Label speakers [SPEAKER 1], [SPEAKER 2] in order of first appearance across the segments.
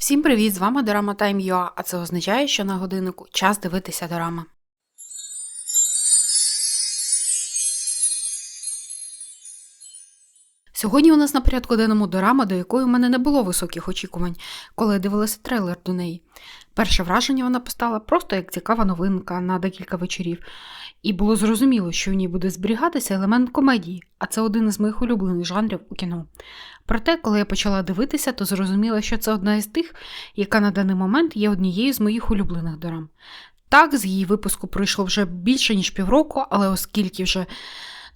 [SPEAKER 1] Всім привіт! З вами Дорама Time.ua, а це означає, що на годиннику час дивитися дорама. Сьогодні у нас на порядку денному дорама, до якої у мене не було високих очікувань, коли я дивилася трейлер до неї. Перше враження вона постала просто як цікава новинка на декілька вечорів, і було зрозуміло, що в ній буде зберігатися елемент комедії, а це один із моїх улюблених жанрів у кіно. Проте, коли я почала дивитися, то зрозуміла, що це одна із тих, яка на даний момент є однією з моїх улюблених дорам. Так, з її випуску пройшло вже більше ніж півроку, але оскільки вже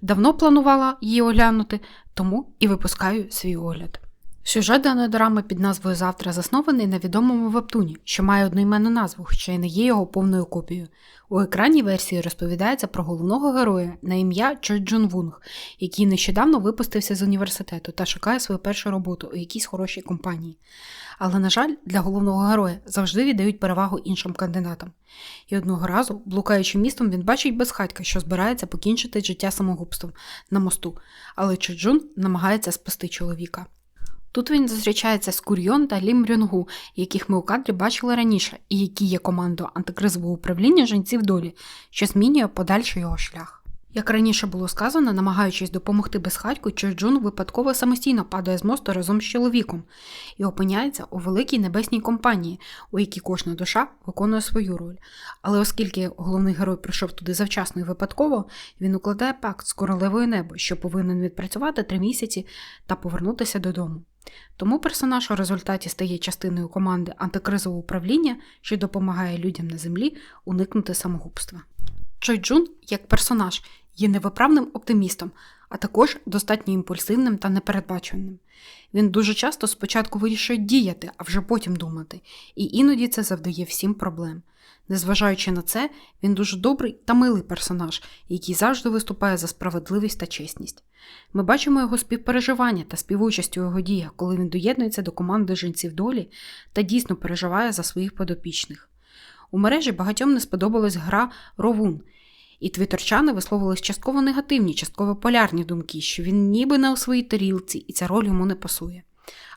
[SPEAKER 1] давно планувала її оглянути, тому і випускаю свій огляд. Сюжет даної драми під назвою Завтра заснований на відомому вебтуні, що має одноіменну назву, хоча й не є його повною копією. У екранній версії розповідається про головного героя на ім'я Чо Джун Вунг, який нещодавно випустився з університету та шукає свою першу роботу у якійсь хорошій компанії. Але, на жаль, для головного героя завжди віддають перевагу іншим кандидатам. І одного разу, блукаючи містом, він бачить безхатька, що збирається покінчити життя самогубством на мосту, але Чо Джун намагається спасти чоловіка. Тут він зустрічається з Курйон та Лім Рюнгу, яких ми у кадрі бачили раніше, і які є командою антикризового управління жінців долі, що змінює подальший його шлях. Як раніше було сказано, намагаючись допомогти безхатьку, Чожджун випадково самостійно падає з мосту разом з чоловіком і опиняється у великій небесній компанії, у якій кожна душа виконує свою роль. Але оскільки головний герой прийшов туди завчасно і випадково, він укладає пакт з королевою небо, що повинен відпрацювати три місяці та повернутися додому. Тому персонаж у результаті стає частиною команди антикризового управління, що допомагає людям на землі уникнути самогубства. Чой Джун, як персонаж, є невиправним оптимістом, а також достатньо імпульсивним та непередбачуваним. Він дуже часто спочатку вирішує діяти, а вже потім думати, і іноді це завдає всім проблем. Незважаючи на це, він дуже добрий та милий персонаж, який завжди виступає за справедливість та чесність. Ми бачимо його співпереживання та співучасть у його діях, коли він доєднується до команди жінців долі та дійсно переживає за своїх подопічних. У мережі багатьом не сподобалась гра Ровун, і твітерчани висловились частково негативні, частково полярні думки, що він ніби не у своїй тарілці, і ця роль йому не пасує.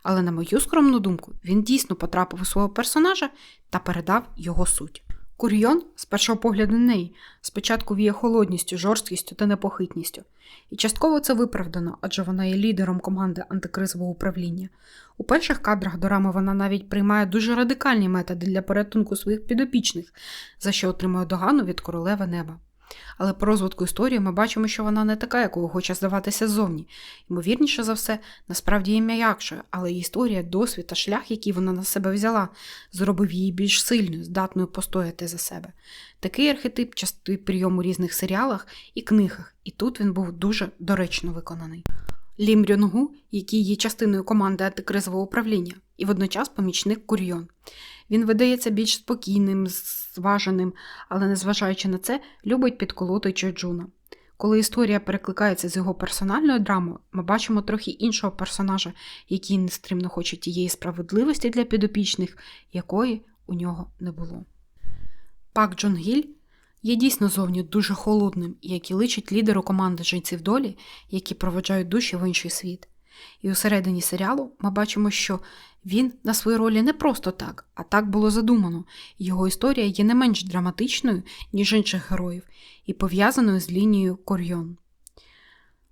[SPEAKER 1] Але, на мою скромну думку, він дійсно потрапив у свого персонажа та передав його суть. Курйон, з першого погляду неї, спочатку віє холодністю, жорсткістю та непохитністю. І частково це виправдано, адже вона є лідером команди антикризового управління. У перших кадрах дорами вона навіть приймає дуже радикальні методи для порятунку своїх підопічних, за що отримує догану від королеви неба. Але по розвитку історії ми бачимо, що вона не така, якою хоче здаватися ззовні. Ймовірніше за все, насправді є м'якше, але історія, досвід та шлях, який вона на себе взяла, зробив її більш сильною, здатною постояти за себе. Такий архетип частий прийом у різних серіалах і книгах, і тут він був дуже доречно виконаний. Лім Рюнгу, який є частиною команди антикризового управління, і водночас помічник Курйон. Він видається більш спокійним, зваженим, але, незважаючи на це, любить підколоти Чоджуна. Коли історія перекликається з його персональною драмою, ми бачимо трохи іншого персонажа, який нестримно хоче тієї справедливості для підопічних, якої у нього не було. Пак Джон Гіль є дійсно зовні дуже холодним, як і личить лідеру команди жінців долі, які проводжають душі в інший світ. І у середині серіалу ми бачимо, що він на своїй ролі не просто так, а так було задумано. Його історія є не менш драматичною, ніж інших героїв, і пов'язаною з лінією Корйон.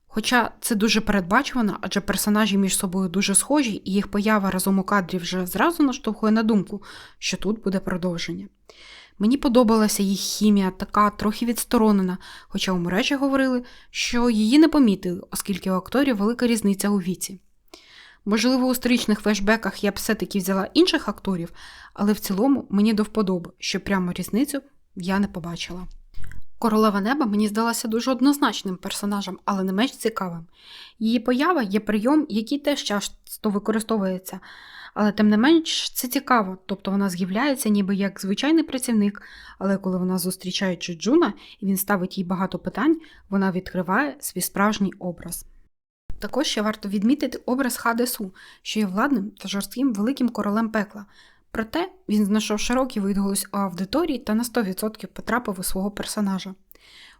[SPEAKER 1] Хоча це дуже передбачувано, адже персонажі між собою дуже схожі, і їх поява разом у кадрі вже зразу наштовхує на думку, що тут буде продовження. Мені подобалася їх хімія, така трохи відсторонена, хоча у мережі говорили, що її не помітили, оскільки у акторів велика різниця у віці. Можливо, у сторічних флешбеках я б все-таки взяла інших акторів, але в цілому мені до вподоби, що прямо різницю я не побачила. Королева неба мені здалася дуже однозначним персонажем, але не менш цікавим. Її поява є прийом, який теж часто використовується, але тим не менш це цікаво, тобто вона з'являється ніби як звичайний працівник, але коли вона зустрічає Чуджуна і він ставить їй багато питань, вона відкриває свій справжній образ. Також ще варто відмітити образ Хадесу, що є владним та жорстким великим королем пекла. Проте він знайшов широкий відголос у аудиторії та на 100% потрапив у свого персонажа.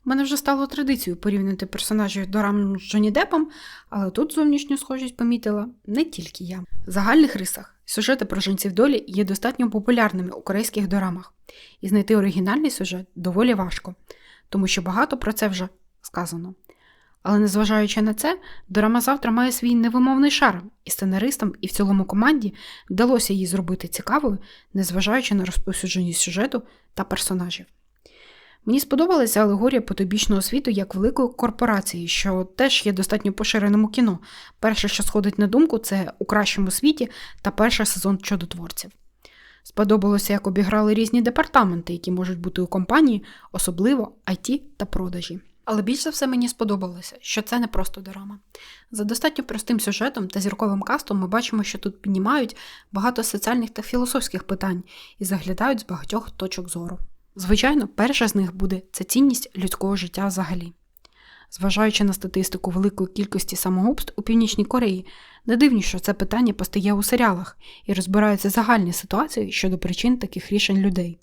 [SPEAKER 1] Мене вже стало традицією порівняти персонажів Дорам з Джоні Депом, але тут зовнішню схожість помітила не тільки я. В загальних рисах Сюжети про жінців долі є достатньо популярними у корейських дорамах, і знайти оригінальний сюжет доволі важко, тому що багато про це вже сказано. Але незважаючи на це, дорама завтра має свій невимовний шарм, і сценаристам, і в цілому команді вдалося її зробити цікавою, незважаючи на розповсюдженість сюжету та персонажів. Мені сподобалася алегорія потобічного світу як великої корпорації, що теж є достатньо поширеним у кіно. Перше, що сходить на думку, це у кращому світі та перший сезон чудотворців. Сподобалося, як обіграли різні департаменти, які можуть бути у компанії, особливо IT та продажі. Але більш за все мені сподобалося, що це не просто дорама. За достатньо простим сюжетом та зірковим кастом ми бачимо, що тут піднімають багато соціальних та філософських питань і заглядають з багатьох точок зору. Звичайно, перша з них буде це цінність людського життя взагалі. Зважаючи на статистику великої кількості самогубств у Північній Кореї, не дивні, що це питання постає у серіалах і розбираються загальні ситуації щодо причин таких рішень людей.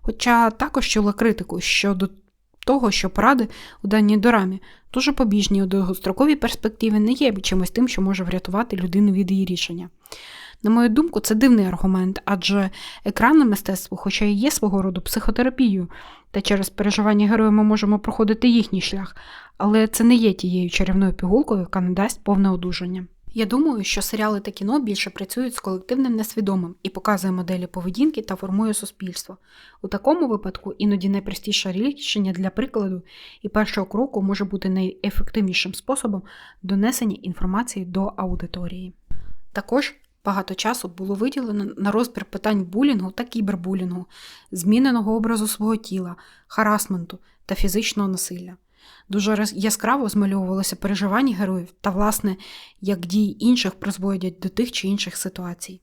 [SPEAKER 1] Хоча також чула критику щодо того, що поради у даній дорамі дуже побіжні у довгостроковій перспективі не є чимось тим, що може врятувати людину від її рішення. На мою думку, це дивний аргумент, адже екранне мистецтво, хоча і є свого роду психотерапією, та через переживання героя ми можемо проходити їхній шлях, але це не є тією чарівною пігулкою, яка не дасть повне одужання. Я думаю, що серіали та кіно більше працюють з колективним несвідомим і показує моделі поведінки та формує суспільство. У такому випадку іноді найпростіше рішення для прикладу і першого кроку може бути найефективнішим способом донесення інформації до аудиторії. Також багато часу було виділено на розбір питань булінгу та кібербулінгу, зміненого образу свого тіла, харасменту та фізичного насилля. Дуже яскраво змальовувалося переживання героїв та, власне, як дії інших призводять до тих чи інших ситуацій.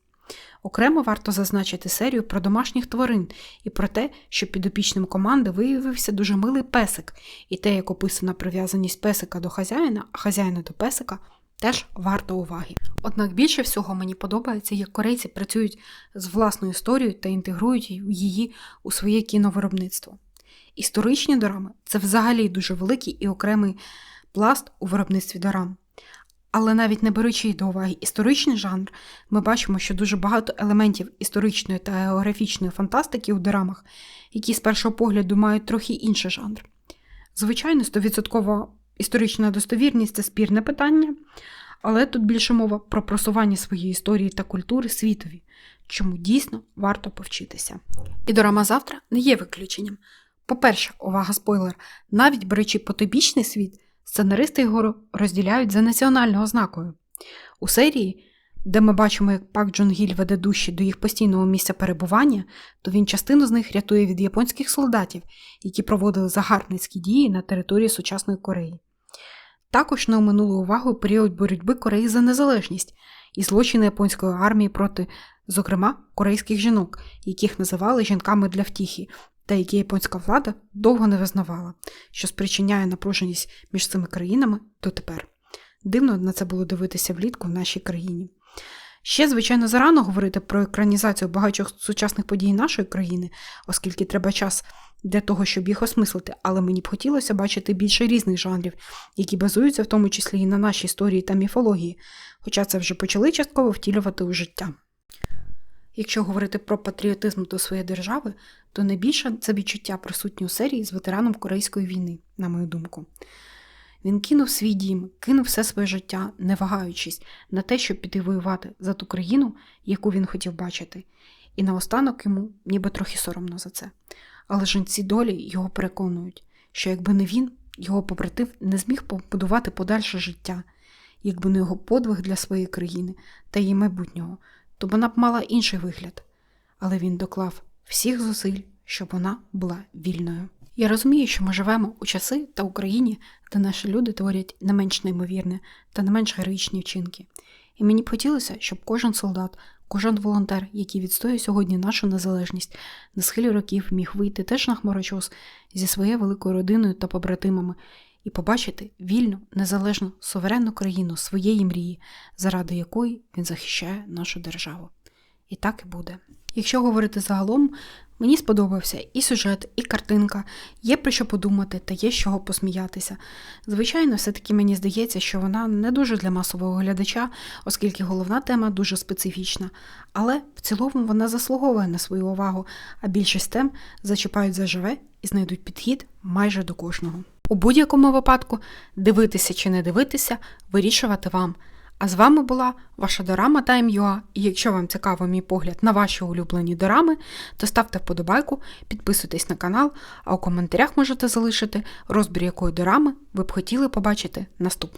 [SPEAKER 1] Окремо варто зазначити серію про домашніх тварин і про те, що підопічним команди виявився дуже милий песик, і те, як описана прив'язаність песика до хазяїна, а хазяїна до песика, теж варто уваги. Однак більше всього мені подобається, як корейці працюють з власною історією та інтегрують її у своє кіновиробництво. Історичні дорами це взагалі дуже великий і окремий пласт у виробництві дорам. Але навіть не беручи до уваги історичний жанр, ми бачимо, що дуже багато елементів історичної та географічної фантастики у дорамах, які з першого погляду мають трохи інший жанр. Звичайно, 100% історична достовірність це спірне питання, але тут більше мова про просування своєї історії та культури світові, чому дійсно варто повчитися. І дорама завтра не є виключенням. По-перше, увага спойлер, навіть беручи потобічний світ, сценаристи його розділяють за національною ознакою. У серії, де ми бачимо, як Пак Джон Гіль веде душі до їх постійного місця перебування, то він частину з них рятує від японських солдатів, які проводили загарбницькі дії на території сучасної Кореї. Також не оминули увагу період боротьби Кореї за незалежність і злочини японської армії проти, зокрема, корейських жінок, яких називали жінками для втіхи, та які японська влада довго не визнавала, що спричиняє напруженість між цими країнами дотепер. Дивно на це було дивитися влітку в нашій країні. Ще, звичайно, зарано говорити про екранізацію багатьох сучасних подій нашої країни, оскільки треба час для того, щоб їх осмислити, але мені б хотілося бачити більше різних жанрів, які базуються в тому числі і на нашій історії та міфології, хоча це вже почали частково втілювати у життя. Якщо говорити про патріотизм до своєї держави, то найбільше це відчуття присутнє у серії з ветераном Корейської війни, на мою думку. Він кинув свій дім, кинув все своє життя, не вагаючись на те, щоб піти воювати за ту країну, яку він хотів бачити, і наостанок йому ніби трохи соромно за це. Але жінці долі його переконують, що якби не він, його побратив не зміг побудувати подальше життя, якби не його подвиг для своєї країни та її майбутнього, то вона б мала інший вигляд. Але він доклав всіх зусиль, щоб вона була вільною. Я розумію, що ми живемо у часи та Україні, де наші люди творять не менш неймовірне та не менш героїчні вчинки. І мені б хотілося, щоб кожен солдат, кожен волонтер, який відстоює сьогодні нашу незалежність, на схилі років міг вийти теж на хмарочос зі своєю великою родиною та побратимами і побачити вільну, незалежну, суверенну країну своєї мрії, заради якої він захищає нашу державу. І так і буде. Якщо говорити загалом, мені сподобався і сюжет, і картинка, є про що подумати та є з чого посміятися. Звичайно, все-таки мені здається, що вона не дуже для масового глядача, оскільки головна тема дуже специфічна. Але в цілому вона заслуговує на свою увагу, а більшість тем зачіпають заживе і знайдуть підхід майже до кожного. У будь-якому випадку дивитися чи не дивитися, вирішувати вам. А з вами була ваша дорама Time.ua. І якщо вам цікаво мій погляд на ваші улюблені дорами, то ставте вподобайку, підписуйтесь на канал, а у коментарях можете залишити розбір якої дорами ви б хотіли побачити наступною.